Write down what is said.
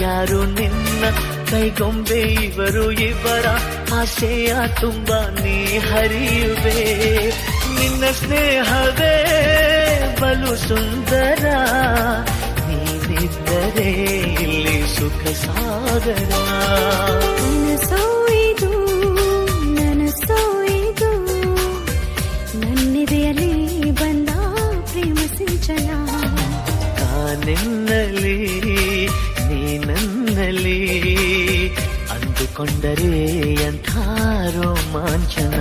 ಯಾರು ನಿನ್ನ ಕೈಗೊಂಬೆ? ಇವರು ಇವರ ಆಸೆಯ ತುಂಬ ನೀ ಹರಿಯುವೆ ನಿನ್ನ ಸ್ನೇಹವೇ ಬಲು ಸುಂದರ. ನೀನಿದ್ದರೆ ಇಲ್ಲಿ ಸುಖ ಸಾಗರ. ನನಸೋ ಇದು ನನಸೋ ಇದು. ನನ್ನೆದೆಯಲ್ಲಿ ಬಂದ ಪ್ರೇಮ ಸಿಂಚನ. ತಾನೆನ್ನಲಿ ನೀನನ್ನಲಿ ಅಂದುಕೊಂಡರೆ ಎಂಥ ರೋಮಾಂಚನ